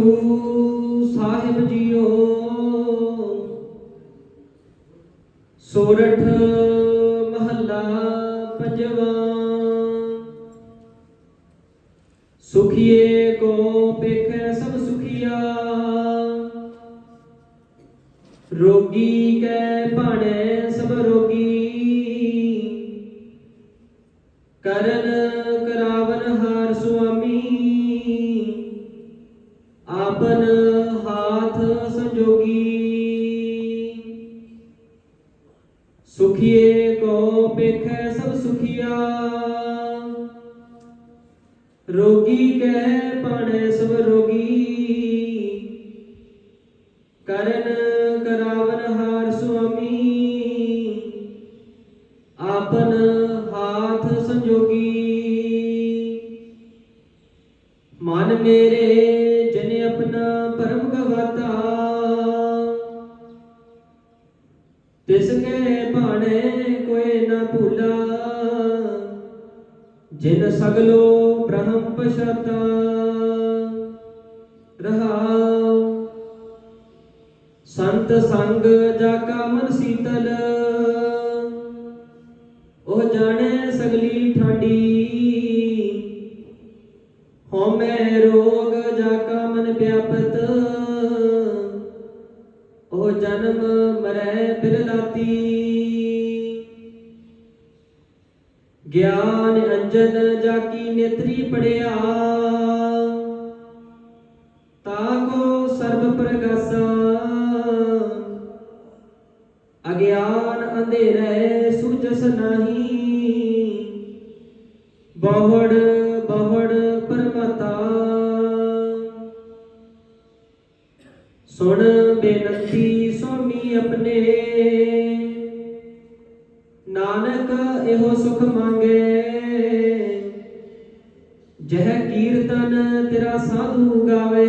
Guru Sahib JIO. ਸੋਰਠ ਮਹੱਲਾ ਪੰਜਵਾਂ। ਸੁਖੀਏ ਕੋ ਪੇਖੈ ਸਭ ਸੁਖੀਆ। ਰੋਗੀ ਕੈ ਭਾਣੇ ਸੁਖੀਏ ਕੋ ਪੇਖੈ ਸਭ ਸੁਖੀਆ। ਰੋਗੀ ਕਹਿ ਪਾਣੈ ਸਭ ਰੋਗੀ। ਕਰਨ ਕਰਾਵਨ ਹਾਰ ਸੁਆਮੀ। ਆਪਨ ਹਾਥ ਸੰਜੋਗੀ। ਮਨ ਮੇਰੇ ਜਨ ਆਪਣਾ ਪਰਮ ਗਵਾਤਾ। ਤਿਸ ਕੇ ਭਾਣੇ ਕੋਈ ਨਾ ਭੂਲਾ, ਜਿਨ ਸਗਲੋ ਬ੍ਰਹਮ ਪਛਾਤਾ। ਰਹਾਉ ਸੰਤ ਸੰਗ ਜਾ ਕਾ ਮਨ ਸੀਤਲ, ਉਹ ਜਾਣੇ ਸਗਲੀ ਠਾਡੀ। ਹਉਮੈ ਰੋਗ ਜਾ ਕਾ ਮਨ ਵਿਆਪਤ ਉਹ ਜਨਮ ਮਰੈ ਬਿਰਲਾਤੀ। ਗਿਆਨ ਅੰਜਨ ਜਾ ਕੀ ਨੇਤਰੀ ਪੜਿਆ। ਤਾ ਕੋ ਸਰਬ ਪ੍ਰਗਾਸਾ। ਅਗਿਆਨ ਅੰਧੇਰੇ ਸੁਜਸ ਨਹੀਂ। ਬਹੁੜ ਸੁਣ ਬੇਨਤੀ ਸੁਮੀ ਆਪਣੇ। ਨਾਨਕ ਇਹੋ ਸੁਖ ਮੰਗੇ। ਜਹ ਕੀਰਤਨ ਤੇਰਾ ਸਾਧੂ ਗਾਵੇ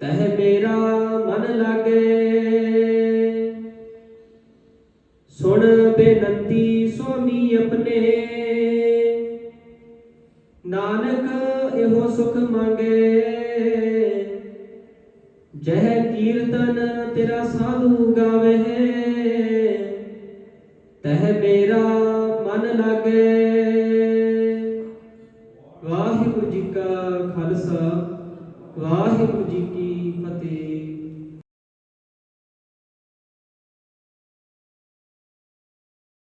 ਤਹ ਮੇਰਾ ਮਨ ਲਾਗੇ। ਸੁਣ ਬੇਨੰਤੀ ਸੁਆਮੀ ਆਪਣੇ। ਨਾਨਕ ਇਹੋ ਸੁਖ ਮੰਗੇ। ਜਹ ਕੀਰਤਨ ਤੇਰਾ ਸਾਧੂ ਗਾਵੇ ਤਹ ਮੇਰਾ ਮਨ ਲਾਗੇ। ਵਾਹਿਗੁਰੂ ਜੀ ਕਾ ਖਾਲਸਾ, ਵਾਹਿਗੁਰੂ ਜੀ ਕੀ ਫਤਿਹ।